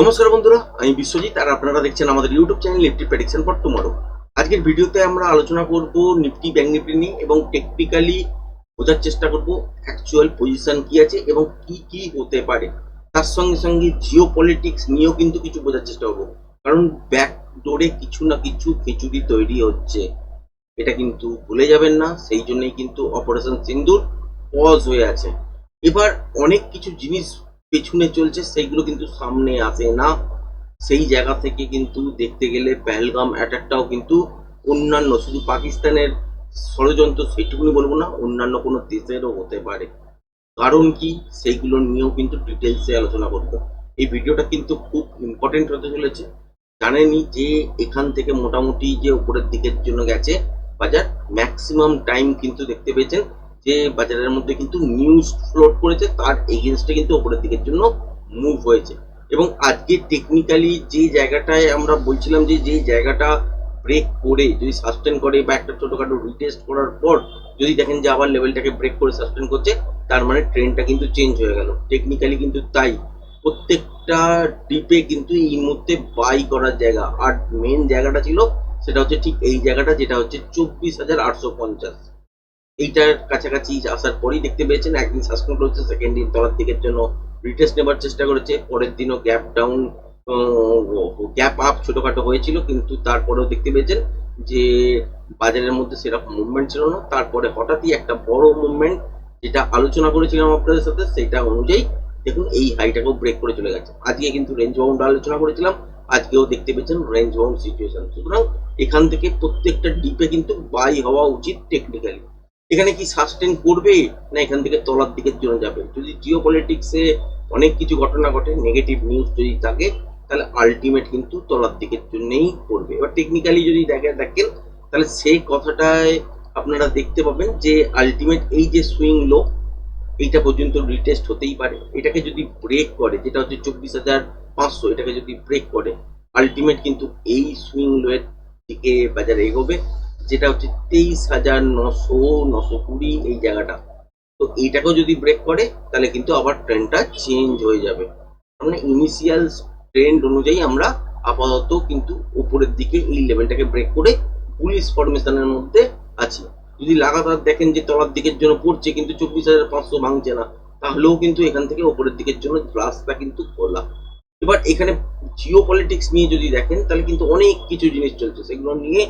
নমস্কার বন্ধুরা, আমি বিশ্বজিৎ আর আপনারা দেখছেন আমাদের YouTube channel Nifty prediction for tomorrow আজকের ভিডিওতে আমরা আলোচনা করব নিফটি ব্যাংক নিফটি নিয়ে এবং টেকনিক্যালি বোঝার চেষ্টা করব অ্যাকচুয়াল পজিশন কি আছে এবং কি কি হতে পারে। তার সঙ্গে সঙ্গে জিও পলিটিক্স নিয়েও কিন্তু কিছু বোঝার চেষ্টা করব। কারণ ব্যাক ডোরে কিছু না কিছু খিচুড়ি তৈরি হচ্ছে। এটা কিন্তু ভুলে যাবেন না, সেই জন্যই কিন্তু অপারেশন সিন্দুর পজ হয়ে আছে। এবার অনেক কিছু জিনিস পেছনে চলছে সেইগুলো কিন্তু সামনে আসে না। সেই জায়গা থেকে কিন্তু দেখতে গেলে পেহেলগাম অ্যাটাকটাও কিন্তু অন্যান্য, শুধু পাকিস্তানের ষড়যন্ত্র সেইটুকুনি বলব না, অন্যান্য কোনো দেশেরও হতে পারে। কারণ কি? সেইগুলো নিয়েও কিন্তু ডিটেলসে আলোচনা করব। এই ভিডিওটা কিন্তু খুব ইম্পর্টেন্ট হতে চলেছে। জানেনই যে এখান থেকে মোটামুটি যে উপরের দিকের জন্য গেছে, বাজার ম্যাক্সিমাম টাইম কিন্তু দেখতে পেয়েছেন। যে বাজারের মধ্যে কিন্তু নিউজ ফ্লোট করেছে, তার এগেনস্টে কিন্তু ওপরের দিকের জন্য মুভ হয়েছে। এবং আজকে টেকনিক্যালি যে জায়গাটায় আমরা বলছিলাম যে যে জায়গাটা ব্রেক করে, যদি সাস্টেন করে বা একটা ছোটখাটো রিটেস্ট করার পর যদি দেখেন যে আবার লেভেলটাকে ব্রেক করে সাস্টেন করছে, তার মানে ট্রেনটা কিন্তু চেঞ্জ হয়ে গেল। টেকনিক্যালি কিন্তু তাই। প্রত্যেকটা ডিপে কিন্তু এই মুহূর্তে বাই করার জায়গা। আর মেন জায়গাটা ছিল, সেটা হচ্ছে ঠিক এই জায়গাটা, যেটা হচ্ছে চব্বিশ হাজার আটশো পঞ্চাশ। এইটার কাছাকাছি আসার পরেই দেখতে পেয়েছেন, একদিন সাসপেন্ড করেছে সেকেন্ড দিন তলার দিকের জন্য রিটেস্ট নেবার চেষ্টা করেছে। পরের দিনও গ্যাপ ডাউন গ্যাপ আপ ছোটখাটো হয়েছিল, কিন্তু তারপরেও দেখতে পেয়েছেন যে বাজারের মধ্যে সেরকম মুভমেন্ট ছিল না। তারপরে হঠাৎই একটা বড় মুভমেন্ট যেটা আলোচনা করেছিলাম আপনাদের সাথে, সেটা অনুযায়ী দেখুন এই হাইটাকেও ব্রেক করে চলে গেছে। আজকে কিন্তু রেঞ্জ বাউন্ড আলোচনা করেছিলাম, আজকেও দেখতে পেয়েছেন রেঞ্জ বাউন্ড সিচুয়েশন সুতরাং এখান থেকে প্রত্যেকটা ডিপে কিন্তু বাই হওয়া উচিত টেকনিক্যালি এখানে কি সাস্টেন করবে না এখান থেকে তলার দিকের জন্য যাবে? যদি জিও পলিটিক্সে অনেক কিছু ঘটনা ঘটে নেগেটিভ নিউজ যদি থাকে, তাহলে আলটিমেট কিন্তু তলার দিকের জন্যেই করবে। এবার টেকনিক্যালি যদি দেখে, দেখেন, তাহলে সেই কথাটায় আপনারা দেখতে পাবেন যে আলটিমেট এই যে সুইং লো এইটা পর্যন্ত রিটেস্ট হতেই পারে। এটাকে যদি ব্রেক করে, যেটা হচ্ছে চব্বিশ হাজার পাঁচশো, এটাকে যদি ব্রেক করে আলটিমেট কিন্তু এই সুইং লোয়ের দিকে বাজারে এগোবে। যেটা হচ্ছে তেইশ হাজার নশো নশো কুড়ি এই জায়গাটা। তো এইটাকেও যদি ব্রেক করে, তাহলে কিন্তু আবার ট্রেনটা চেঞ্জ হয়ে যাবে। মানে ইনিশিয়াল ট্রেন্ড অনুযায়ী আমরা আপাতত কিন্তু উপরের দিকে এই লেভেলটাকে ব্রেক করে পুলিশ ফরমেশনের মধ্যে আছি। যদি লাগাতার দেখেন যে তলার দিকের জন্য পড়ছে, কিন্তু চব্বিশ হাজার পাঁচশো ভাঙছে না, তাহলেও কিন্তু এখান থেকে উপরের দিকের জন্য রাস্তা কিন্তু খোলা। এবার এখানে জিও পলিটিক্স নিয়ে যদি দেখেন, তাহলে কিন্তু অনেক কিছু জিনিস চলছে। সেগুলো নিয়ে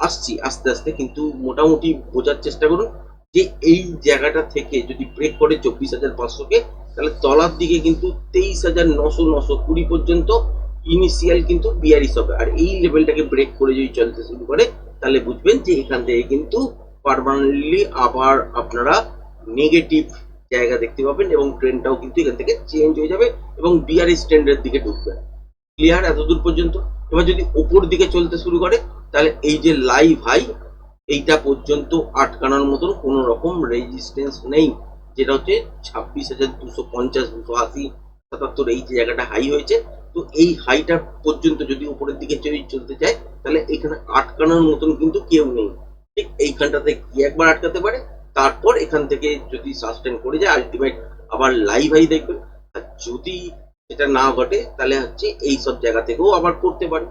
আসছি, আস্তে আস্তে কিন্তু মোটামুটি বোঝার চেষ্টা করুন যে এই জায়গাটা থেকে যদি ব্রেক করে চব্বিশ হাজার পাঁচশোকে, তাহলে তলার দিকে কিন্তু তেইশ হাজার নশো নশো কুড়ি পর্যন্ত ইনিশিয়াল কিন্তু বিয়ারিশ হবে। আর এই লেভেলটাকে ব্রেক করে যদি চলতে শুরু করে, তাহলে বুঝবেন যে এখান থেকে কিন্তু পারমানেন্টলি আবার আপনারা নেগেটিভ জায়গা দেখতে পাবেন এবং ট্রেনটাও কিন্তু এখান থেকে চেঞ্জ হয়ে যাবে এবং বিয়ারিশ ট্রেন্ডের দিকে ঢুকবে। ক্লিয়ার এতদূর পর্যন্ত? এবার যদি ওপর দিকে চলতে শুরু করে তাহলে এই যে লাইভ হাই এইটা পর্যন্ত আটকানোর মতন কোনো রকম রেজিস্ট্যান্স নেই। যেটা হচ্ছে ছাব্বিশ হাজার দুশো পঞ্চাশ, দুশো আশি, সাতাত্তর, এই যে জায়গাটা হাই হয়েছে, তো এই হাইটা পর্যন্ত যদি উপরের দিকে চলতে চায়, তাহলে এখানে আটকানোর মতন কিন্তু কেউ নেই। ঠিক এইখানটাতে কি একবার আটকাতে পারে, তারপর এখান থেকে যদি সাস্টেন করে যায় আলটিমেট আবার লাইভ হাই দেখবেন আর যদি সেটা না ঘটে, তাহলে হচ্ছে এই সব জায়গা থেকেও আবার করতে পারে।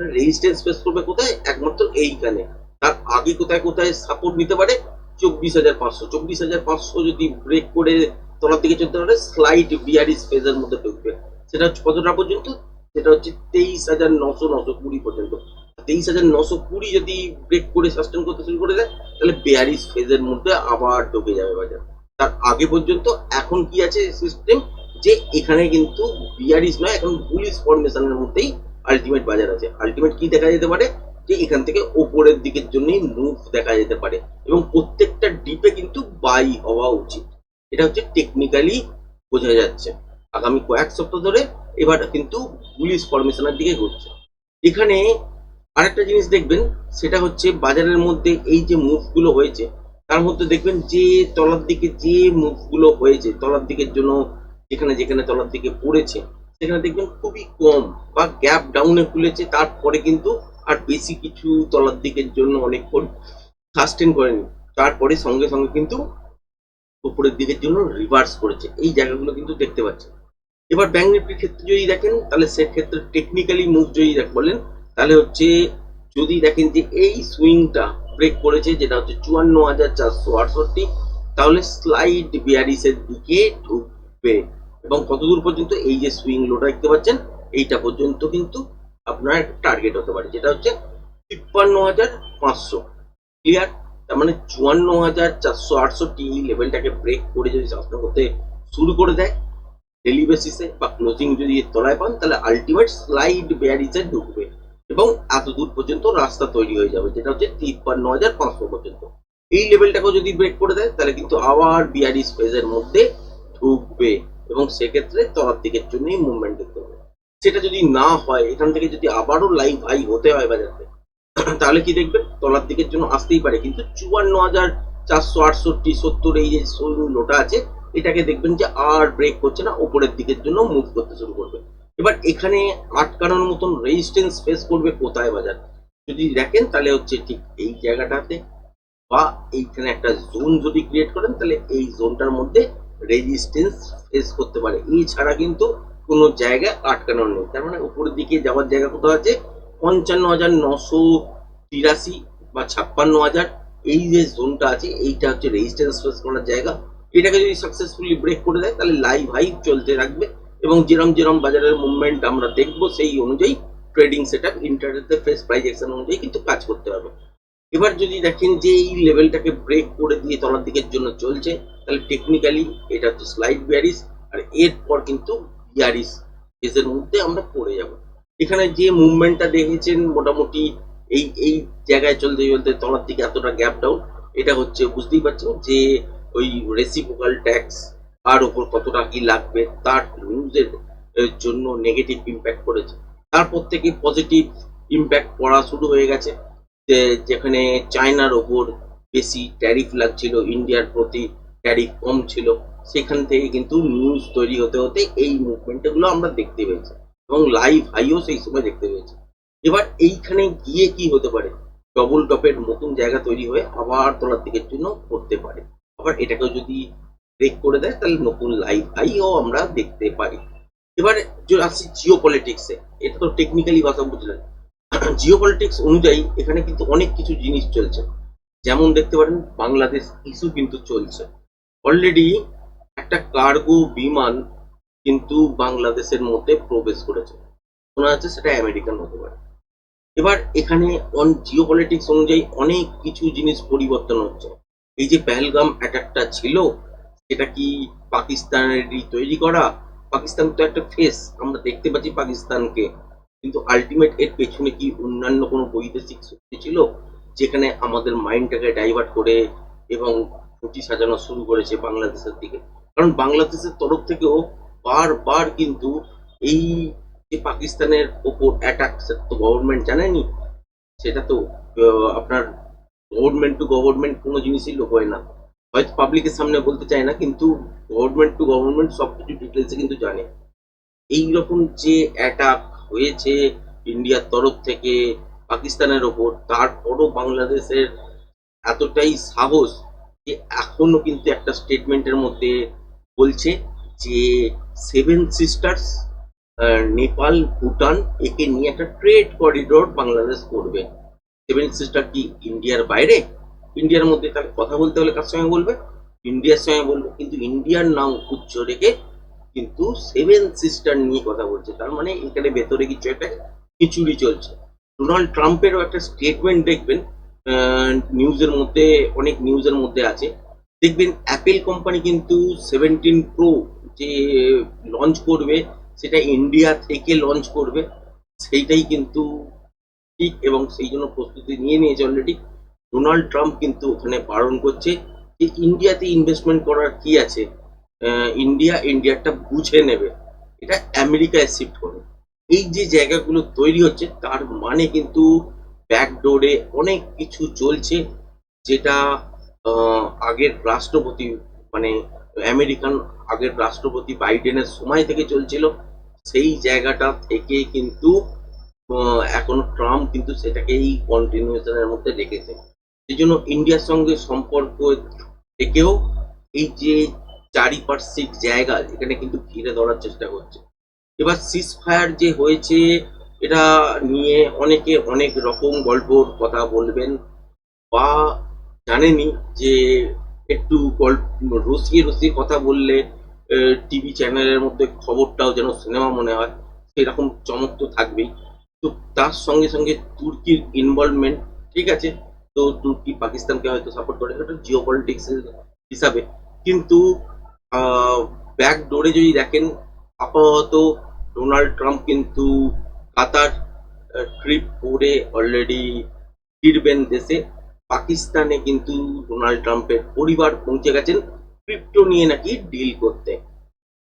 রেজিস্ট্যান্স ফেস করবে কোথায়? একমাত্র এইখানে। তার আগে কোথায় কোথায় সাপোর্ট নিতে পারে? চব্বিশ হাজার পাঁচশো। চব্বিশ হাজার পাঁচশো যদি ব্রেক করে তলার দিকে চলতে পারে স্লাইড বিয়ারিস ফেজের মধ্যে ঢুকবে। সেটা হচ্ছে কতটা পর্যন্ত? সেটা হচ্ছে তেইশ হাজার নশো নশো কুড়ি পর্যন্ত। তেইশ হাজার নশো কুড়ি যদি ব্রেক করে সাস্টেন করতে শুরু করে দেয়, তাহলে বিয়ারিস ফেজের মধ্যে আবার ঢুকে যাবে বাজার। তার আগে পর্যন্ত এখন কি আছে সিস্টেম যে এখানে কিন্তু বিয়ারিস নয়, এখন বুলিশ ফরমেশনের মধ্যেই আলটিমেট বাজার আছে। আলটিমেট কি দেখা যেতে পারে? যে এখান থেকে ওপরের দিকের জন্যই মুভ দেখা যেতে পারে। এবং প্রত্যেকটা ডিপে কিন্তু বাই হওয়া উচিত। এটা হচ্ছে টেকনিক্যালি বোঝা যাচ্ছে। আগামী কয়েক সপ্তাহ ধরে এবার কিন্তু পুলিশ ফরমেশনের দিকে ঘুরছে। এখানে আরেকটা জিনিস দেখবেন, সেটা হচ্ছে বাজারের মধ্যে এই যে মুভগুলো হয়েছে, তার মধ্যে দেখবেন যে তলার দিকে যে মুভগুলো হয়েছে, তলার দিকের জন্য যেখানে যেখানে তলার দিকে পড়েছে সেখানে দেখবেন খুবই কম বা গ্যাপ ডাউনে খুলেছে। তারপরে কিন্তু আর বেশি কিছু তলার দিকের জন্য অনেকক্ষণ সাস্টেন করেনি। তারপরে সঙ্গে সঙ্গে কিন্তু উপরের দিকের জন্য রিভার্স করেছে। এই জায়গাগুলো কিন্তু দেখতে পাচ্ছেন। এবার ব্যাংক নিফটির ক্ষেত্রে যদি দেখেন, তাহলে সেক্ষেত্রে টেকনিক্যালি মুভ যদি বলেন, তাহলে হচ্ছে যদি দেখেন যে এই সুইংটা ব্রেক করেছে, যেটা হচ্ছে চুয়ান্ন হাজার চারশো আটষট্টি, তাহলে স্লাইড বিয়ারিসের দিকে ঢুকবে। এবং কতদূর পর্যন্ত এই যে সুইং লোটা দেখতে পাচ্ছেন, এইটা পর্যন্ত কিন্তু আপনার টার্গেট হতে পারে, যেটা হচ্ছে তিপ্পান্ন হাজার পাঁচশো। ক্লিয়ার তার মানে চুয়ান্ন হাজার চারশো আটষট্টি এই লেভেলটাকে ব্রেক করে যদি শাসন করতে শুরু করে দেয় ডেলি বেসিসে বা ক্লোজিং যদি তলায় পান, তাহলে আলটিমেট স্লাইড বেয়ারিসে ঢুকবে এবং এত দূর পর্যন্ত রাস্তা তৈরি হয়ে যাবে, যেটা হচ্ছে তিপ্পান্ন হাজার পাঁচশো পর্যন্ত। এই লেভেলটাকেও যদি ব্রেক করে দেয়, তাহলে কিন্তু আবার বিয়ারিস ফেজের মধ্যে ঢুকবে। এবং সেক্ষেত্রে তলার দিকের জন্যই মুভমেন্ট দেখতে হবে। সেটা যদি না হয়, এখান থেকে যদি আবারও লাইভ হাই হতে হয় বাজারে, তাহলে কি দেখবেন? তলার দিকের জন্য আসতেই পারে। কিন্তু চুয়ান্ন হাজার চারশো আটষট্টি, সত্তর এই যে লোটা আছে, এটাকে দেখবেন যে আর ব্রেক করছে না, ওপরের দিকের জন্য মুভ করতে শুরু করবে। এবার এখানে আটকানোর মতন রেজিস্ট্যান্স ফেস করবে কোথায় বাজার? যদি দেখেন, তাহলে হচ্ছে ঠিক এই জায়গাটাতে বা এইখানে একটা জোন যদি ক্রিয়েট করেন, তাহলে এই জোনটার মধ্যে রেজিস্ট্যান্স ফেস করতে পারে। এছাড়া কিন্তু কোনো জায়গায় আটকানোর নেই। তার মানে উপরের দিকে যাওয়ার জায়গা কোথাও আছে? পঞ্চান্ন হাজার নশো তিরাশি বা ছাপ্পান্ন হাজার এই যে জোনটা আছে, এইটা হচ্ছে রেজিস্ট্যান্স ফেস করার জায়গা। এটাকে যদি সাকসেসফুলি ব্রেক করে দেয়, তাহলে লাইভ হাই চলতে থাকবে এবং যেরম যেরম বাজারের মুভমেন্ট আমরা দেখব, সেই অনুযায়ী ট্রেডিং সেট আপ ইন্টারনেটে ফেস প্রাইস অ্যাকশন অনুযায়ী কিন্তু কাজ করতে হবে। এবার যদি দেখেন যে এই লেভেলটাকে ব্রেক করে দিয়ে তলার দিকের জন্য চলছে, তাহলে টেকনিক্যালি এটা হচ্ছে স্লাইড বিয়ারিস আর এরপর কিন্তু বিয়ারিস এর মধ্যে আমরা পড়ে যাব। এখানে যে মুভমেন্টটা দেখেছেন মোটামুটি এই এই জায়গায় চলতে চলতে তলার দিকে এতটা গ্যাপ ডাউন এটা হচ্ছে বুঝতেই পারছেন যে ওই রেসিপোকাল ট্যাক্স তার উপর কতটা কি লাগবে, তার নিউজের জন্য নেগেটিভ ইম্প্যাক্ট করেছে তারপর থেকে পজিটিভ ইম্প্যাক্ট পড়া শুরু হয়ে গেছে। যেখানে চায়নার ওপর বেশি ট্যারিফ লাগছিল, ইন্ডিয়ার প্রতি ট্যারিফ কম ছিল, সেখান থেকে কিন্তু নিউজ তৈরি হতে হতে এই মুভমেন্টগুলো আমরা দেখতে পেয়েছি এবং লাইভ হাইও সেই সময় দেখতে পেয়েছি। এবার এইখানে গিয়ে কি হতে পারে? ডবল টপের নতুন জায়গা তৈরি হয়ে আবার তলার দিকের জন্য করতে পারে। আবার এটাকেও যদি ব্রেক করে দেয়, তাহলে নতুন লাইভ হাইও আমরা দেখতে পারি এবার যদি আসি জিও পলিটিক্সে এটা তো টেকনিক্যালি ভাষা বুঝলেন। জিও পলিটিক্স অনুযায়ী এখানে কিন্তু অনেক কিছু জিনিস চলছে। যেমন দেখতে পারেন, বাংলাদেশ ইস্যু কিন্তু চলছে। অলরেডি একটা কার্গো বিমান কিন্তু বাংলাদেশের মধ্যে প্রবেশ করেছে। শোনা যাচ্ছে সেটা আমেরিকান হতে পারে। এবার এখানে অন জিও পলিটিক্স অনুযায়ী অনেক কিছু জিনিস পরিবর্তন হচ্ছে। এই যে পেহেলগাম অ্যাটাকটা ছিল, সেটা কি পাকিস্তানেরই তৈরি করা? পাকিস্তান তো একটা ফেস আমরা দেখতে পাচ্ছি পাকিস্তানকে। কিন্তু আলটিমেট এর পেছনে কি অন্যান্য কোনো বৈদেশিক শক্তি ছিল? যেখানে আমাদের মাইন্ডটাকে ডাইভার্ট করে এবং ছুটি সাজানো শুরু করেছে বাংলাদেশের দিকে। কারণ বাংলাদেশের তরফ থেকেও বারবার কিন্তু এই যে পাকিস্তানের ওপর অ্যাটাক সেটা তো গভর্নমেন্ট জানেনি? সেটা তো আপনার গভর্নমেন্ট টু গভর্নমেন্ট কোনো জিনিসই লোক হয় না। হয়তো পাবলিকের সামনে বলতে চায় না, কিন্তু গভর্নমেন্ট টু গভর্নমেন্ট সব কিছু ডিটেলসে কিন্তু জানে। এই রকম যে অ্যাটাক হয়েছে, ইন্ডিয়ার তরফ থেকে পাকিস্তানের ওপর, তারপরও বাংলাদেশের এতটাই সাহস যে এখনও কিন্তু একটা স্টেটমেন্টের মধ্যে বলছে যে সেভেন সিস্টার্স নেপাল, ভুটান একে নিয়ে একটা ট্রেড করিডোর বাংলাদেশ করবে। সেভেন সিস্টার কি ইন্ডিয়ার বাইরে? ইন্ডিয়ার মধ্যে তাকে কথা বলতে হলে কার সঙ্গে বলবে? ইন্ডিয়ার সঙ্গে বলবে, কিন্তু ইন্ডিয়ার নাম উচ্চ রেখে কিন্তু সেভেন সিস্টার নিয়ে কথা বলছে। তার মানে এখানে ভেতরে কিছু একটা খিচুড়ি চলছে। ডোনাল্ড ট্রাম্পেরও একটা স্টেটমেন্ট দেখবেন নিউজের মধ্যে, অনেক নিউজের মধ্যে আছে। দেখবেন অ্যাপেল কোম্পানি কিন্তু সেভেন্টিন প্রো যে লঞ্চ করবে, সেটা ইন্ডিয়া থেকে লঞ্চ করবে। সেইটাই কিন্তু ঠিক এবং সেই জন্য প্রস্তুতি নিয়ে নিয়েছে অলরেডি ডোনাল্ড ট্রাম্প কিন্তু ওখানে বারণ করছে যে ইন্ডিয়াতে ইনভেস্টমেন্ট করার কি আছে? ইন্ডিয়া ইন্ডিয়াটা বুঝে নেবে। এটা আমেরিকায় শিফট করে। এই যে জায়গাগুলো তৈরি হচ্ছে, তার মানে কিন্তু ব্যাকডোরে অনেক কিছু চলছে যেটা আগের রাষ্ট্রপতি মানে আমেরিকান আগের রাষ্ট্রপতি বাইডেনের সময় থেকে চলছিল। সেই জায়গাটা থেকে কিন্তু এখন ট্রাম্প কিন্তু সেটাকে এই কন্টিনিউশনের মধ্যে রেখেছে। সেই জন্য ইন্ডিয়ার সঙ্গে সম্পর্ক থেকেও এই যে চারিপার্শ্বিক জায়গা এখানে কিন্তু ঘিরে ধরার চেষ্টা করছে। এবার সিজ ফায়ার যে হয়েছে, এটা নিয়ে অনেকে অনেক রকম গল্পর কথা বলবেন বা জানেনই যে একটু গল্প, রসিয়ে রসিয়ে কথা বললে টিভি চ্যানেলের মধ্যে খবরটাও যেন সিনেমা মনে হয়, সেরকম চমক তো থাকবেই। তো তার সঙ্গে সঙ্গে তুর্কির ইনভলভমেন্ট ঠিক আছে? তো তুর্কি পাকিস্তানকে হয়তো সাপোর্ট করে জিও পলিটিক্স হিসাবে। কিন্তু ব্যাক ডোরে যদি দেখেন, আপাতত ডোনাল্ড ট্রাম্প কিন্তু কাতার ট্রিপ করে অলরেডি ফিরবেন দেশে। পাকিস্তানে কিন্তু ডোনাল্ড ট্রাম্পের পরিবার পৌঁছে গেছেন ক্রিপ্টো নিয়ে নাকি ডিল করতে।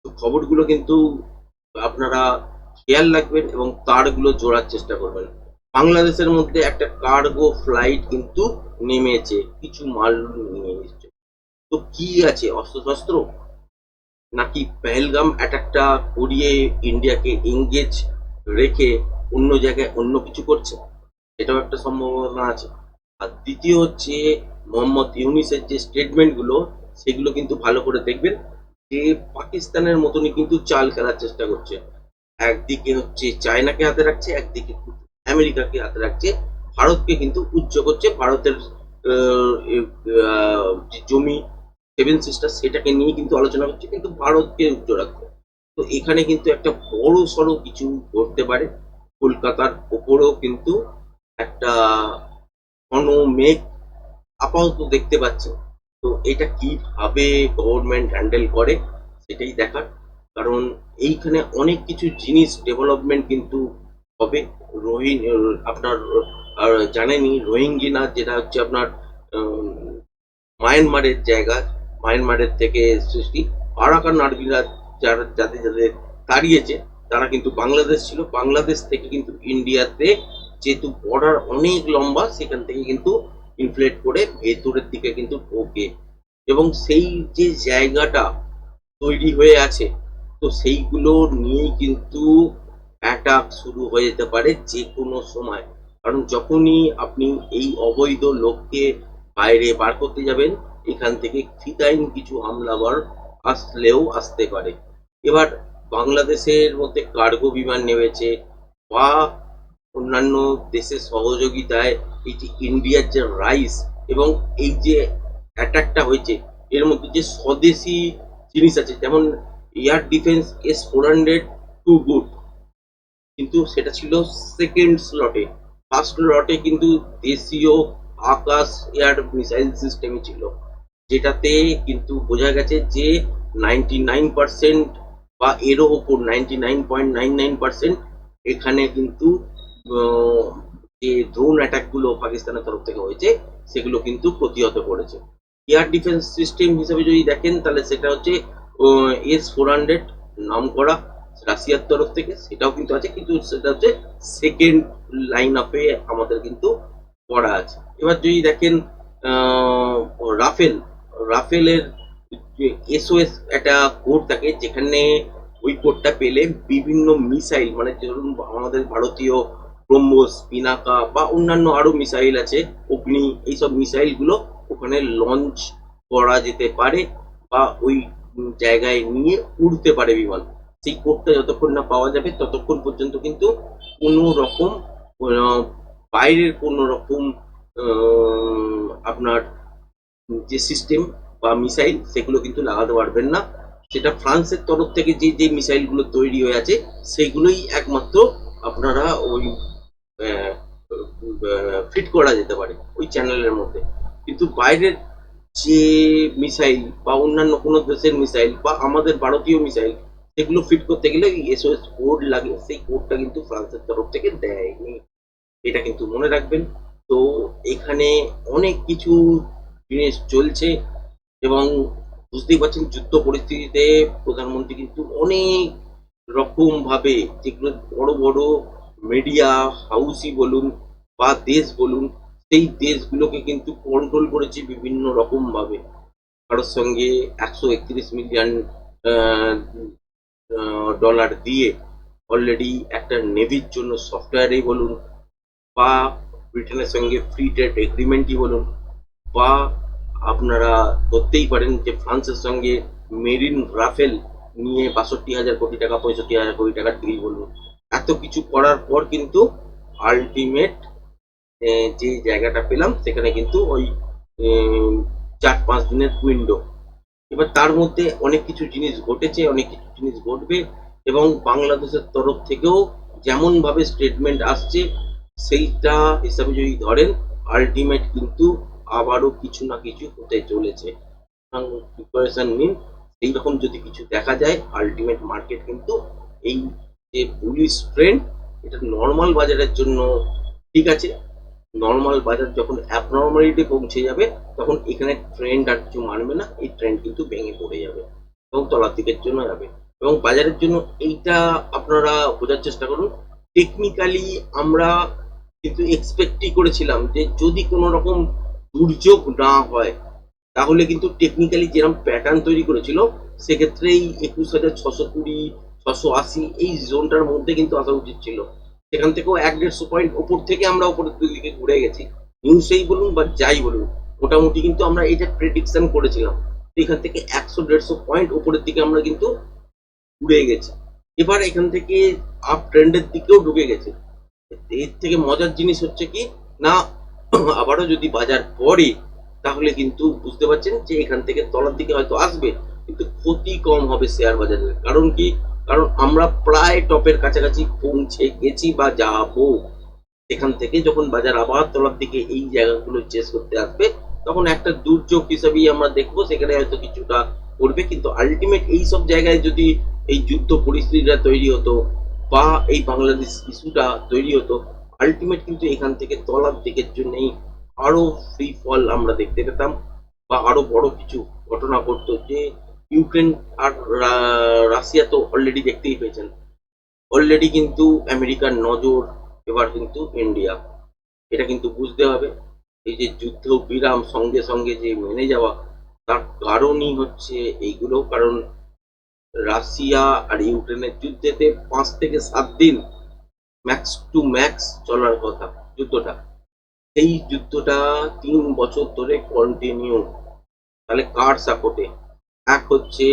তো খবরগুলো কিন্তু আপনারা খেয়াল রাখবেন এবং তারগুলো জোড়ার চেষ্টা করবেন। বাংলাদেশের মধ্যে একটা কার্গো ফ্লাইট কিন্তু নেমেছে, কিছু মাল নিয়ে এসছে। তো কি আছে? অস্ত্রশস্ত্র? নাকি পেহেলগাম অ্যাটাকটা করিয়ে ইন্ডিয়াকে এঙ্গেজ রেখে অন্য জায়গায় অন্য কিছু করছে? এটাও একটা সম্ভাবনা আছে। আর দ্বিতীয় হচ্ছে মোহাম্মদ ইউনিসের যে স্টেটমেন্টগুলো সেগুলো কিন্তু ভালো করে দেখবেন যে পাকিস্তানের মতনই কিন্তু চাল খেলার চেষ্টা করছে। একদিকে হচ্ছে চায়নাকে হাতে রাখছে, একদিকে আমেরিকাকে হাতে রাখছে। ভারতকে কিন্তু উচ্চ করছে। ভারতের জমি সেভেন সিস্টার সেটাকে নিয়ে কিন্তু আলোচনা করছে কিন্তু ভারতকে রাখছে তো এখানে কিন্তু একটা বড় সড়ো কিছু ঘটতে পারে। কলকাতার ওপরেও কিন্তু একটা ঘন মেঘ আপাতত দেখতে পাচ্ছি তো এটা কীভাবে গভর্নমেন্ট হ্যান্ডেল করে, সেটাই দেখার। কারণ এইখানে অনেক কিছু জিনিস ডেভেলপমেন্ট কিন্তু হবে। রোহিং আপনার জানেনি রোহিঙ্গিনা, যেটা হচ্ছে আপনার মায়ানমারের জায়গা মায়ানমারের থেকে সৃষ্টি। আরাকান নার্গিরা যারা যাদের যাদের তাড়িয়েছে, তারা কিন্তু বাংলাদেশ ছিল। বাংলাদেশ থেকে কিন্তু ইন্ডিয়াতে যেহেতু বর্ডার অনেক লম্বা, সেখান থেকে কিন্তু ইনফ্লেট করে ভেতরের দিকে কিন্তু ঢোকে। এবং সেই যে জায়গাটা তৈরি হয়ে আছে, তো সেইগুলো নিয়েই কিন্তু অ্যাটাক শুরু হয়ে যেতে পারে যে কোনো সময়। কারণ যখনই আপনি এই অবৈধ লোককে বাইরে বার করতে যাবেন এখান থেকে ফিতাইন কিছু হামলাবার আসলেও আসতে পারে। এবার বাংলাদেশের মধ্যে কার্গো বিমান নেমেছে বা অন্যান্য দেশের সহযোগিতায় এই যে ইন্ডিয়ার যে রাইস এবং এই যে অ্যাটাকটা হয়েছে, এর মধ্যে যে স্বদেশি জিনিস আছে, যেমন air defence S four hundred too good, কিন্তু সেটা ছিল সেকেন্ড স্লটে। ফার্স্ট লটে কিন্তু দেশীয় আকাশ এয়ার মিসাইল সিস্টেমই ছিল। যেটাতে কিন্তু বোঝা গেছে যে নাইনটি নাইন পার্সেন্ট বা এরও ওপর ninety nine point nine nine percent এখানে কিন্তু যে ড্রোন অ্যাটাকগুলো পাকিস্তানের তরফ থেকে হয়েছে, সেগুলো কিন্তু প্রতিহত করেছে। এয়ার ডিফেন্স সিস্টেম হিসেবে যদি দেখেন, তাহলে সেটা হচ্ছে এস ফোর হান্ড্রেড নাম করা রাশিয়ার তরফ থেকে, সেটাও কিন্তু আছে, কিন্তু সেটা হচ্ছে সেকেন্ড লাইন আপে আমাদের কিন্তু করা আছে। এবার যদি দেখেন রাফেল রাফেলের এসওএস একটা কোড থাকে, যেখানে ওই কোডটা পেলে বিভিন্ন মিসাইল মানে ধরুন আমাদের ভারতীয় ব্রহ্মোস পিনাকা বা অন্যান্য আরও মিসাইল আছে, অগ্নি, এইসব মিসাইলগুলো ওখানে লঞ্চ করা যেতে পারে বা ওই জায়গায় নিয়ে উড়তে পারে বিমান। সেই কোডটা যতক্ষণ না পাওয়া যাবে, ততক্ষণ পর্যন্ত কিন্তু কোনো রকম বাইরের কোনো রকম আপনার যে সিস্টেম বা মিসাইল সেগুলো কিন্তু লাগাতে পারবেন না। সেটা ফ্রান্সের তরফ থেকে যে যে মিসাইলগুলো তৈরি হয়ে আছে, সেগুলোই একমাত্র আপনারা ওই ফিট করা যেতে পারে ওই চ্যানেলের মধ্যে। কিন্তু বাইরের যে মিসাইল বা অন্যান্য কোনো দেশের মিসাইল বা আমাদের ভারতীয় মিসাইল সেগুলো ফিট করতে গেলে এসওএস কোড লাগে, সেই কোডটা কিন্তু ফ্রান্সের তরফ থেকে দেয়নি। এটা কিন্তু মনে রাখবেন। তো এখানে অনেক কিছু জিনিস চলছে এবং বুঝতেই পারছেন যুদ্ধ পরিস্থিতিতে প্রধানমন্ত্রী কিন্তু অনেক রকম ভাবে যেগুলো বড় বড় মিডিয়া হাউসই বলুন বা দেশ বলুন, সেই দেশগুলোকে কিন্তু কন্ট্রোল করেছে বিভিন্ন রকম ভাবে কারোর সঙ্গে একশো একত্রিশ মিলিয়ন ডলার দিয়ে অলরেডি একটা নেভির জন্য সফটওয়্যারই বলুন বা ব্রিটেনের সঙ্গে ফ্রি ট্রেড এগ্রিমেন্টই বলুন বা আপনারা ধরতেই পারেন যে ফ্রান্সের সঙ্গে মেরিন রাফেল নিয়ে বাষট্টি হাজার কোটি টাকা, পঁয়ষট্টি হাজার কোটি টাকা ডিল বলুন এত কিছু করার পর কিন্তু আলটিমেট যে জায়গাটা পেলাম, সেখানে কিন্তু ওই চার পাঁচ দিনের উইন্ডো এবার তার মধ্যে অনেক কিছু জিনিস ঘটেছে, অনেক কিছু জিনিস ঘটবে এবং বাংলাদেশের তরফ থেকেও যেমন ভাবে স্টেটমেন্ট আসছে, সেইটা হিসাবে যদি ধরেন আলটিমেট কিন্তু আবারও কিছু না কিছু হতে চলেছে। প্রিপারেশন নিন এইরকম যদি কিছু দেখা যায় আলটিমেট মার্কেট কিন্তু এই যে পুলিশ ট্রেন্ড এটা নর্মাল বাজারের জন্য ঠিক আছে। নর্মাল বাজার যখন অ্যাবনর্মালিটি পৌঁছে যাবে, তখন এখানে ট্রেন্ড আর কিছু মানবে না, এই ট্রেন্ড কিন্তু ভেঙে পড়ে যাবে এবং তলার দিকের জন্য যাবে। এবং বাজারের জন্য এইটা আপনারা বোঝার চেষ্টা করুন টেকনিক্যালি আমরা কিন্তু এক্সপেক্টই করেছিলাম যে যদি কোনো রকম দুর্যোগ না হয়, তাহলে কিন্তু টেকনিক্যালি যেরকম প্যাটার্ন তৈরি করেছিল, সেক্ষেত্রে এই একুশ হাজার ছশো কুড়ি, ছশো আশি এই জোনটার মধ্যে কিন্তু আসা উচিত ছিল। সেখান থেকেও এক দেড়শো পয়েন্ট ওপর থেকে আমরা ওপরের দিকে ঘুরে গেছি। নিউজেই বলুন বা যাই বলুন, মোটামুটি কিন্তু আমরা এটা প্রেডিকশন করেছিলাম। এখান থেকে একশো দেড়শো পয়েন্ট ওপরের দিকে আমরা কিন্তু ঘুরে গেছি। এবার এখান থেকে আপ ট্রেন্ডের দিকেও ঢুকে গেছে। এর থেকে মজার জিনিস হচ্ছে কি, না আবারও যদি বাজার পড়ে তাহলে কিন্তু বুঝতে পারছেন যে এখান থেকে তলার দিকে হয়তো আসবে, কিন্তু ক্ষতি কম হবে শেয়ার বাজারের। কারণ কি? কারণ আমরা প্রায় টপের কাছাকাছি পৌঁছে গেছি বা যাব। এখান থেকে যখন বাজার আবার তলার দিকে এই জায়গাগুলো চেস করতে আসবে, তখন একটা দুর্যোগ হিসাবেই আমরা দেখব, সেখানে হয়তো কিছুটা করবে কিন্তু আলটিমেট এই সব জায়গায় যদি এই যুদ্ধ পরিস্থিতিটা তৈরি হতো বা এই বাংলাদেশ ইস্যুটা তৈরি হতো আলটিমেট কিন্তু এখান থেকে তলার দিকের জন্যই আরও ফ্রি ফল আমরা দেখতে পেতাম বা আরও বড় কিছু ঘটনা ঘটতো যে ইউক্রেন আর রাশিয়া তো অলরেডি দেখতেই পেয়েছেন। অলরেডি কিন্তু আমেরিকার নজর, এবার কিন্তু ইন্ডিয়া। এটা কিন্তু বুঝতে হবে, এই যে যুদ্ধ বিরাম সঙ্গে সঙ্গে যে মেনে যাওয়া, তার কারণই হচ্ছে এইগুলো। কারণ রাশিয়া আর ইউক্রেনের যুদ্ধেতে পাঁচ থেকে সাত দিন ম্যাক্স টু ম্যাক্স চলার কথা, যুদ্ধটা। সেই যুদ্ধটা তিন বছর ধরে কন্টিনিউ তাহলে কার সাপোর্টে এক হচ্ছে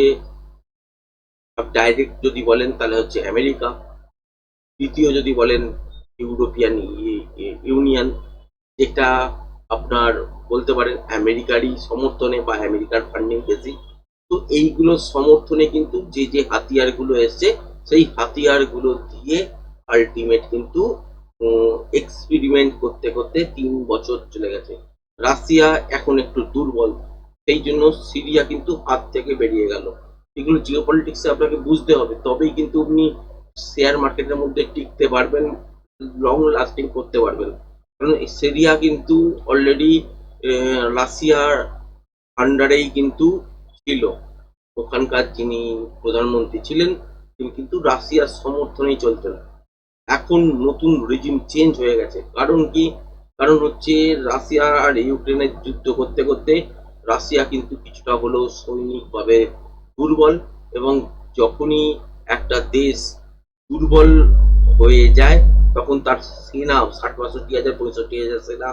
ডাইরেক্ট যদি বলেন তাহলে হচ্ছে আমেরিকা। দ্বিতীয় যদি বলেন ইউরোপিয়ান ইউনিয়ন। যেটা আপনার বলতে পারেন আমেরিকারই সমর্থনে বা আমেরিকার ফান্ডিং বেশি। তো এইগুলোর সমর্থনে কিন্তু যে যে হাতিয়ারগুলো এসছে, সেই হাতিয়ারগুলো দিয়ে আলটিমেট কিন্তু এক্সপেরিমেন্ট করতে করতে তিন বছর চলে গেছে। রাশিয়া এখন একটু দুর্বল, সেই জন্য সিরিয়া কিন্তু হাত থেকে বেরিয়ে গেল। এগুলো জিও পলিটিক্সে আপনাকে বুঝতে হবে, তবেই কিন্তু আপনি শেয়ার মার্কেটের মধ্যে টিকতে পারবেন লং লাস্টিং করতে পারবেন। কারণ সিরিয়া কিন্তু অলরেডি রাশিয়ার আন্ডারেই কিন্তু ছিল। ওখানকার যিনি প্রধানমন্ত্রী ছিলেন, তিনি কিন্তু রাশিয়ার সমর্থনেই চলতেন। এখন নতুন রিজিম চেঞ্জ হয়ে গেছে। কারণ কি? কারণ হচ্ছে রাশিয়া আর ইউক্রেনের যুদ্ধ করতে করতে রাশিয়া কিন্তু কিছুটা হলেও সৈনিকভাবে দুর্বল এবং যখনই একটা দেশ দুর্বল হয়ে যায়, তখন তার সেনা ষাট, বাষট্টি হাজার, পঁয়ষট্টি হাজার সেনা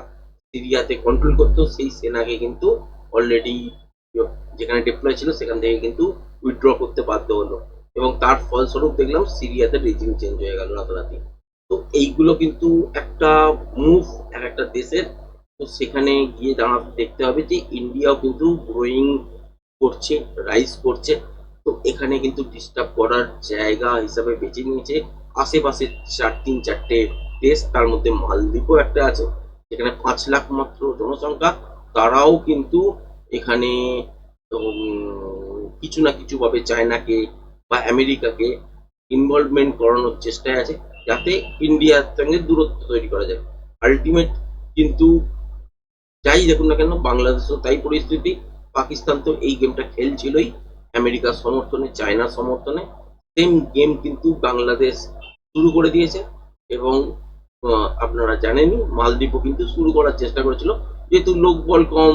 সিরিয়াতে কন্ট্রোল করতো। সেই সেনাকে কিন্তু অলরেডি যেখানে ডিপ্লয় ছিল, সেখান থেকে কিন্তু উইথড্র করতে বাধ্য হলো। এবং তার ফলস্বরূপ দেখলাম সিরিয়াতে রেজিম চেঞ্জ হয়ে গেল রাতারাতি। তো এইগুলো কিন্তু একটা মুভ এক একটা দেশের। তো সেখানে গিয়ে দাঁড়াতে দেখতে হবে যে ইন্ডিয়াও কিন্তু গ্রোয়িং করছে রাইজ করছে। তো এখানে কিন্তু ডিস্টার্ব করার জায়গা হিসাবে বেছে নিয়েছে আশেপাশে চার, তিন, চারটে দেশ। তার মধ্যে মালদ্বীপও একটা আছে এখানে পাঁচ লাখ মাত্র জনসংখ্যা। তারাও কিন্তু এখানে কিছু না কিছু ভাবে চায়নাকে বা আমেরিকাকে ইনভলভমেন্ট করানোর চেষ্টায় আছে যাতে ইন্ডিয়ার সঙ্গে দূরত্ব তৈরি করা যায়। আলটিমেট কিন্তু যাই দেখুন না কেন, বাংলাদেশও তাই পরিস্থিতি। পাকিস্তান তো এই গেমটা খেলছিলই আমেরিকার সমর্থনে চায়নার সমর্থনে। সেম গেম কিন্তু বাংলাদেশ শুরু করে দিয়েছে এবং আপনারা জানেনই, মালদ্বীপও কিন্তু শুরু করার চেষ্টা করেছিল। যেহেতু লোকবল কম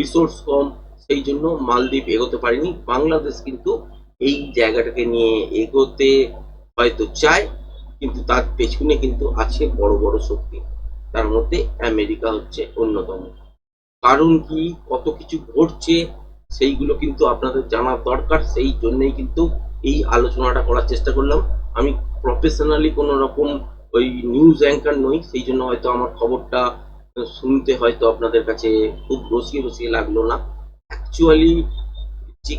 রিসোর্স কম, সেই জন্য মালদ্বীপ এগোতে পারেনি। বাংলাদেশ কিন্তু এই জায়গাটাকে নিয়ে এগোতে হয়তো চায়, কিন্তু তার পেছনে কিন্তু আছে বড় বড় শক্তি। তার মধ্যে আমেরিকা হচ্ছে অন্যতম। কারণ কি? কত কিছু ঘটছে, সেইগুলো কিন্তু আপনাদের জানা দরকার। সেই জন্যই কিন্তু এই আলোচনাটা করার চেষ্টা করলাম। আমি প্রফেশনালি কোনো রকম ওই নিউজ অ্যাঙ্কার নই, সেই জন্য হয়তো আমার খবরটা শুনতে হয়তো আপনাদের কাছে খুব রসিয়ে রসিয়ে লাগল না। অ্যাকচুয়ালি যে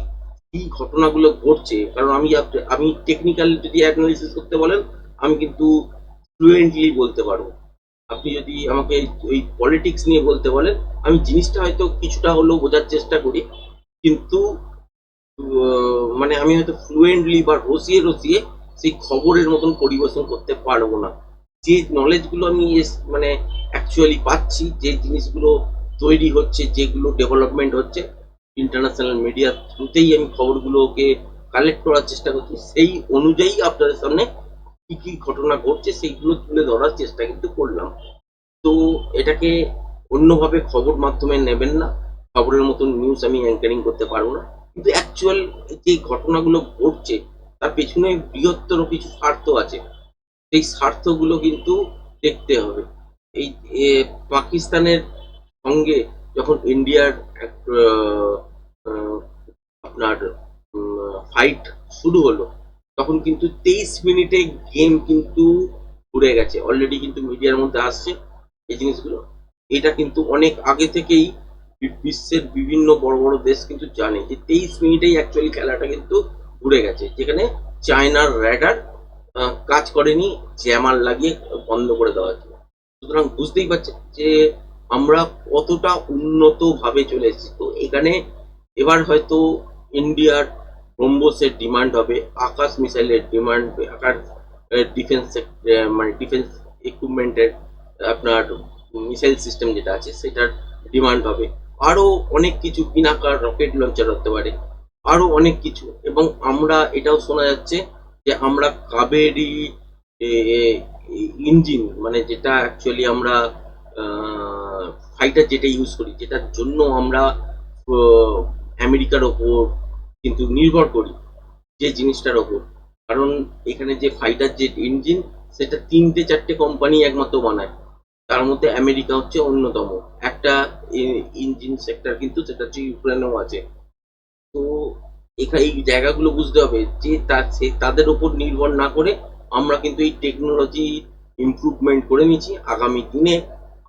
কি ঘটনাগুলো ঘটছে? কারণ আমি আমি টেকনিক্যাল যদি অ্যানালিসিস করতে বলেন, আমি কিন্তু ফ্লুয়েন্টলি বলতে পারব। আপনি যদি আমাকে ওই পলিটিক্স নিয়ে বলতে বলেন, আমি জিনিসটা হয়তো কিছুটা হলেও বোঝার চেষ্টা করি। কিন্তু মানে আমি হয়তো ফ্লুয়েন্টলি বা রসিয়ে রসিয়ে সেই খবরের মতন পরিবেশন করতে পারব না। যে নলেজগুলো আমি মানে অ্যাকচুয়ালি পাচ্ছি, যে জিনিসগুলো তৈরি হচ্ছে, যেগুলো ডেভেলপমেন্ট হচ্ছে ইন্টারন্যাশনাল মিডিয়ার থ্রুতেই আমি খবরগুলোকে কালেক্ট করার চেষ্টা করছি। সেই অনুযায়ী আপনাদের সামনে কি কি ঘটনা ঘটছে সেইগুলো তুলে ধরার চেষ্টা কিন্তু করলাম। তো এটাকে অন্যভাবে খবর মাধ্যমে নেবেন না। খবরের মতন নিউজ আমি অ্যাঙ্কারিং করতে পারব না। কিন্তু অ্যাকচুয়াল যে ঘটনাগুলো ঘটছে, তার পেছনে বৃহত্তর কিছু স্বার্থ আছে। সেই স্বার্থগুলো কিন্তু দেখতে হবে। এই পাকিস্তানের সঙ্গে যখন ইন্ডিয়ার আপনার ফাইট শুরু হলো, তখন কিন্তু তেইশ মিনিটে গেম কিন্তু ঘুরে গেছে। অলরেডি কিন্তু মিডিয়ার মধ্যে আসছে এই জিনিসগুলো। এটা কিন্তু অনেক আগে থেকেই বিশ্বের বিভিন্ন বড় বড় দেশ কিন্তু জানে যে তেইশ মিনিটেই অ্যাকচুয়ালি খেলাটা কিন্তু ঘুরে গেছে। যেখানে চায়নার র্যাডার কাজ করেনি জ্যামার লাগিয়ে বন্ধ করে দেওয়া হয়েছিল। সুতরাং বুঝতেই পারছেন যে আমরা কতটা উন্নত ভাবে চলে এসেছি। তো এখানে এবার হয়তো ইন্ডিয়ার ব্রহ্মসের ডিমান্ড হবে, আকাশ মিসাইলের ডিমান্ড, আকাশ ডিফেন্স মানে ডিফেন্স ইকুইপমেন্টের আপনার মিসাইল সিস্টেম যেটা আছে, সেটার ডিমান্ড হবে। আরও অনেক কিছু পিনাকার রকেট লঞ্চার হতে পারে, আরও অনেক কিছু। এবং আমরা এটাও শোনা যাচ্ছে যে আমরা কাবেরি ইঞ্জিন মানে যেটা অ্যাকচুয়ালি আমরা ফাইটার যেটা ইউজ করি, যেটার জন্য আমরা আমেরিকার ওপর কিন্তু নির্ভর করি, যে জিনিসটার ওপর। কারণ এখানে যে ফাইটার জেট ইঞ্জিন সেটা তিনটে চারটে কোম্পানি একমাত্র বানায়। তার মধ্যে আমেরিকা হচ্ছে অন্যতম। একটা ইঞ্জিন সেক্টর কিন্তু সেটা হচ্ছে ইউক্রেনেও আছে। তো এখানে এই জায়গাগুলো বুঝতে হবে যে তার সে তাদের উপর নির্ভর না করে আমরা কিন্তু এই টেকনোলজি ইমপ্রুভমেন্ট করে নিচ্ছি আগামী দিনে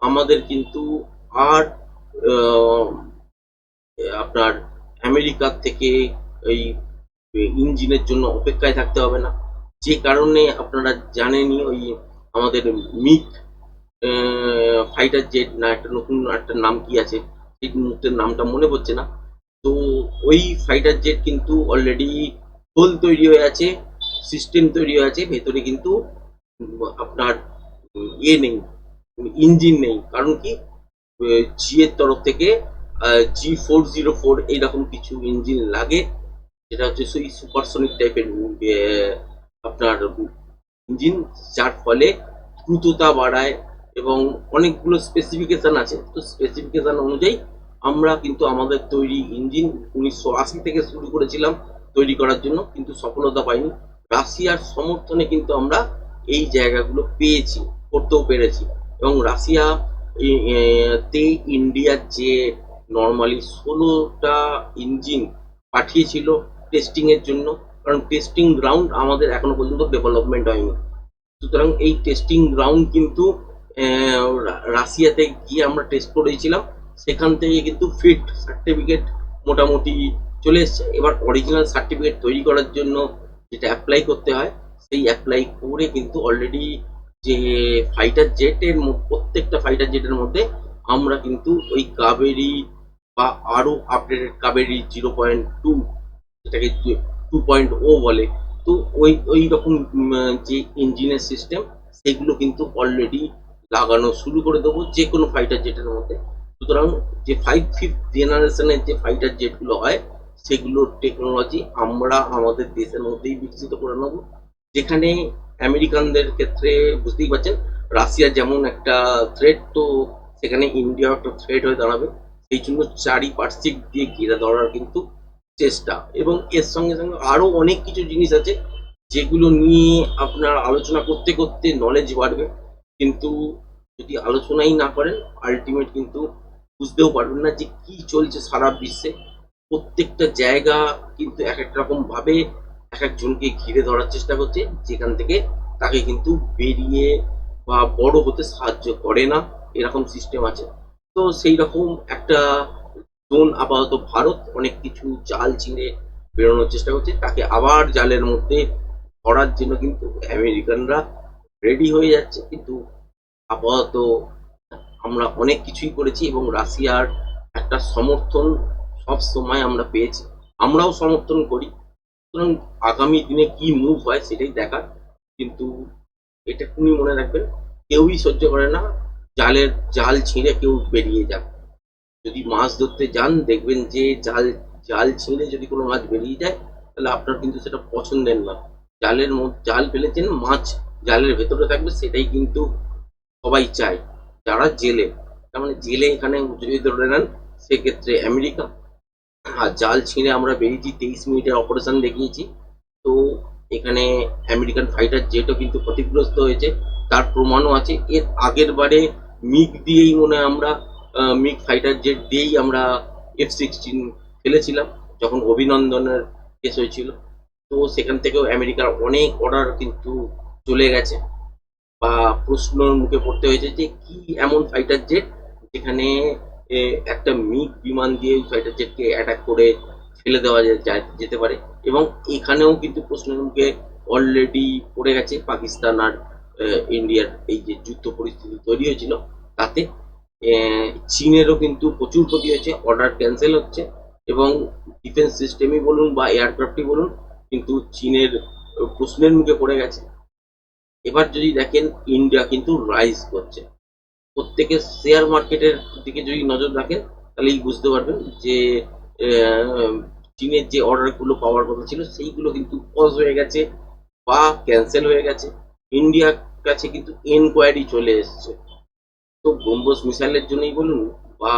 আমাদের কিন্তু আর আপনার আমেরিকার থেকে এই ইঞ্জিনের জন্য অপেক্ষায় থাকতে হবে না। যে কারণে আপনারা জানেনই ওই আমাদের মিগ ফাইটার জেট না, একটা নতুন একটা নাম কি আছে, সেই মুহূর্তের নামটা মনে পড়ছে না। তো ওই ফাইটার জেট কিন্তু অলরেডি হোল তৈরি হয়ে আছে সিস্টেম তৈরি হয়ে আছে, ভেতরে কিন্তু আপনার ইয়ে নেই। ইঞ্জিন নেই। কারণ কি? জি এর তরফ থেকে জি ফোর জিরো ফোর এইরকম কিছু ইঞ্জিন লাগে, যেটা হচ্ছে সেই সুপারসনিক টাইপের আপনার ইঞ্জিন যার ফলে দ্রুততা বাড়ায় এবং অনেকগুলো স্পেসিফিকেশন আছে। তো স্পেসিফিকেশন অনুযায়ী আমরা কিন্তু আমাদের তৈরি ইঞ্জিন উনিশশো আশি থেকে শুরু করেছিলাম তৈরি করার জন্য, কিন্তু সফলতা পাইনি। রাশিয়ার সমর্থনে কিন্তু আমরা এই জায়গাগুলো পেয়েছি, করতেও পেরেছি। এবং রাশিয়া তে ইন্ডিয়ার যে নর্মালি ষোলোটা ইঞ্জিন পাঠিয়েছিল টেস্টিং এর জন্য, কারণ টেস্টিং গ্রাউন্ড আমাদের এখনও পর্যন্ত ডেভেলপমেন্ট হয়নি। সুতরাং এই টেস্টিং গ্রাউন্ড কিন্তু রাশিয়াতে গিয়ে আমরা টেস্ট করেছিলাম, সেখান থেকে কিন্তু ফিট সার্টিফিকেট মোটামুটি চলে এসছে। এবার অরিজিনাল সার্টিফিকেট তৈরি করার জন্য যেটা অ্যাপ্লাই করতে হয়, সেই অ্যাপ্লাই করে কিন্তু অলরেডি যে ফাইটার জেটের প্রত্যেকটা ফাইটার জেটের মধ্যে আমরা কিন্তু ওই কাবেরি বা আরও updated Kaveri zero point two যেটাকে টু পয়েন্ট ও বলে। তো ওই ওই রকম যে ইঞ্জিনের সিস্টেম সেগুলো কিন্তু অলরেডি লাগানো শুরু করে দেবো যে কোনো ফাইটার জেটের মধ্যে। সুতরাং যে ফাইভ ফিফথ জেনারেশনের যে ফাইটার জেটগুলো হয়, সেগুলোর টেকনোলজি আমরা আমাদের দেশের মধ্যেই বিকশিত করে নেব। যেখানে আমেরিকানদের ক্ষেত্রে বুঝতেই পারছেন, রাশিয়া যেমন একটা থ্রেট তো সেখানে ইন্ডিয়া একটা থ্রেট হয়ে দাঁড়াবে। সেই জন্য চারিপার্শ্বিক দিয়ে ঘিরে ধরার কিন্তু চেষ্টা। এবং এর সঙ্গে সঙ্গে আরও অনেক কিছু জিনিস আছে, যেগুলো নিয়ে আপনার আলোচনা করতে করতে নলেজ বাড়বে। কিন্তু যদি আলোচনাই না করেন আলটিমেট কিন্তু বুঝতেও পারবেন না যে কি চলছে সারা বিশ্বে। প্রত্যেকটা জায়গা কিন্তু এক এক রকম ভাবে এক একজনকে ঘিরে ধরার চেষ্টা করছে, যেখান থেকে তাকে কিন্তু বেরিয়ে বা বড় হতে সাহায্য করে না, এরকম সিস্টেম আছে। তো সেই রকম একটা জোন আপাতত ভারত অনেক কিছু জাল চিনে বেরোনোর চেষ্টা করছে, তাকে আবার জালের মধ্যে ধরার জন্য কিন্তু আমেরিকানরা রেডি হয়ে যাচ্ছে। কিন্তু আপাতত আমরা অনেক কিছুই করেছি এবং রাশিয়ার একটা সমর্থন সব সময় আমরা পেয়েছি। আমরাও সমর্থন করি সুতরাং আগামী দিনে কি মুভ হয় সেটাই দেখার, কিন্তু এটা তুমি মনে রাখবেন, কেউই সহ্য করে না, জালের জাল ছিঁড়ে কেউ বেরিয়ে যাবে যদি মাছ ধরতে যান, দেখবেন যে জাল জাল ছিঁড়ে যদি কোনো মাছ বেরিয়ে যায়, তাহলে আপনার কিন্তু সেটা পছন্দের না। জালের জাল ফেলেছেন, মাছ জালের ভেতরে থাকবে, সেটাই কিন্তু সবাই চায়। যারা জেলে, তার মানে জেলে এখানে যদি ধরে নেন, সেক্ষেত্রে আমেরিকা আর জাল ছিঁড়ে আমরা বেরিয়েছি, তেইশ মিনিটের অপারেশন দেখিয়েছি। তো এখানে আমেরিকান ফাইটার জেটও কিন্তু ক্ষতিগ্রস্ত হয়েছে, তার প্রমাণও আছে। এর আগের বারে মিগ দিয়েই মনে হয় আমরা মিগ ফাইটার জেট দিয়েই আমরা এফ সিক্সটিন ফেলেছিলাম যখন অভিনন্দনের কেস হয়েছিল। তো সেখান থেকেও আমেরিকার অনেক অর্ডার কিন্তু চলে গেছে, বা প্রশ্নর মুখে পড়তে হয়েছে যে কি এমন ফাইটার জেট যেখানে একটা মিগ বিমান দিয়ে ফাইটার জেটকে অ্যাটাক করে ফেলে দেওয়া যায়- যেতে পারে। এবং এখানেও কিন্তু প্রশ্নের মুখে অলরেডি পড়ে গেছে পাকিস্তান আর ইন্ডিয়ার এই যে যুদ্ধ পরিস্থিতি তৈরি হয়েছিল তাতে। চীনেরও কিন্তু প্রচুর ক্ষতি হয়েছে অর্ডার ক্যান্সেল হচ্ছে এবং ডিফেন্স সিস্টেমই বলুন বা এয়ারক্রাফটই বলুন কিন্তু চীনের প্রশ্নের মুখে পড়ে গেছে। এবার যদি দেখেন, ইন্ডিয়া কিন্তু রাইজ করছে। প্রত্যেকের শেয়ার মার্কেটের দিকে যদি নজর রাখেন তাহলেই বুঝতে পারবেন যে চীনের যে অর্ডারগুলো পাওয়ার কথা ছিল, সেইগুলো কিন্তু পজ হয়ে গেছে বা ক্যান্সেল হয়ে গেছে। ইন্ডিয়ার কাছে কিন্তু এনকোয়ারি চলে এসছে। তো ব্রহ্মস মিসাইলের জন্যই বলুন বা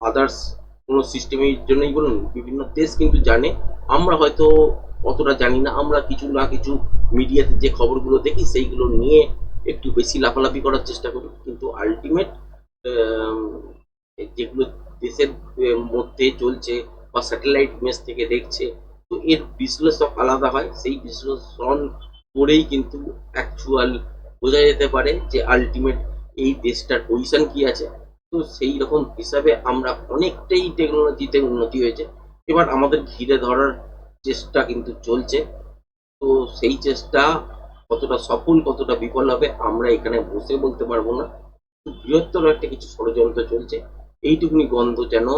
আদার্স কোনো সিস্টেমের জন্যই বলুন, বিভিন্ন দেশ কিন্তু জানে। আমরা হয়তো অতটা জানি না, আমরা কিছু না কিছু মিডিয়াতে যে খবরগুলো দেখি, সেইগুলো নিয়ে একটু বেশি লাফালাফি করার চেষ্টা করি কিন্তু আলটিমেট যেগুলো দেশের মধ্যে চলছে বা স্যাটেলাইট ইমেজ থেকে দেখছে, তো এর বিশ্লেষক আলাদা হয়। সেই বিশ্লেষণ করেই কিন্তু অ্যাকচুয়াল বোঝা যেতে পারে যে আলটিমেট এই দেশটার পজিশন কি আছে। তো সেই রকম হিসাবে আমরা অনেকটাই টেকনোলজিতে উন্নতি হয়েছে। এবার আমাদের ঘিরে ধরার চেষ্টা কিন্তু চলছে। তো সেই চেষ্টা কতটা সফল, কতটা বিফল হবে, আমরা এখানে বসে বলতে পারব না। বৃহত্তর একটা কিছু ষড়যন্ত্র চলছে। এইটুকুনি গন্ধ যেন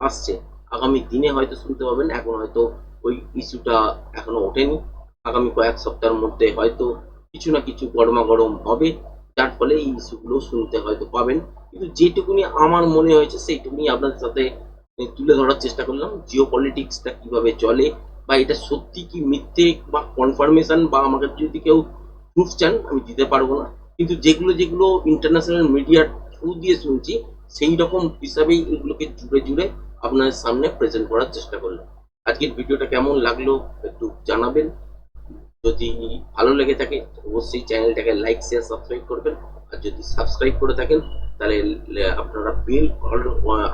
আসছে। আগামী দিনে হয়তো শুনতে পাবেন, এখন হয়তো ওই ইস্যুটা এখনও ওঠেনি। আগামী কয়েক সপ্তাহের মধ্যে হয়তো কিছু না কিছু গরমা গরম হবে। যার ফলে এই ইস্যুগুলো শুনতে হয়তো পাবেন। কিন্তু যেটুকুনি আমার মনে হয়েছে, সেইটুকুনি আপনাদের সাথে তুলে ধরার চেষ্টা করলাম। জিও পলিটিক্সটা কীভাবে চলে বা এটা সত্যি কি মিথ্যে বা কনফার্মেশন বা আমাকে যদি কেউ প্রুফ চান, আমি দিতে পারব না। কিন্তু যেগুলো যেগুলো ইন্টারন্যাশনাল মিডিয়ার থ্রু দিয়ে শুনছি, সেই রকম হিসাবেই এগুলোকে জুড়ে জুড়ে আপনার সামনে প্রেজেন্ট করার চেষ্টা করলাম। আজকের ভিডিওটা কেমন লাগল একটু জানাবেন। যদি ভালো লেগে থাকে, অবশ্যই চ্যানেলটাকে লাইক শেয়ার সাবস্ক্রাইব করবেন। আর যদি সাবস্ক্রাইব করে থাকেন, তাহলে আপনারা বেল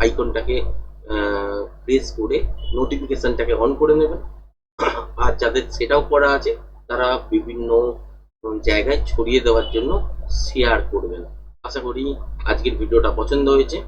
আইকনটাকে প্রেস করে নোটিফিকেশনটাকে অন করে নেবেন। আর যাদের সেটাও করা আছে, তারা বিভিন্ন জায়গায় ছড়িয়ে দেওয়ার জন্য শেয়ার করবেন। আশা করি আজকের ভিডিওটা পছন্দ হয়েছে।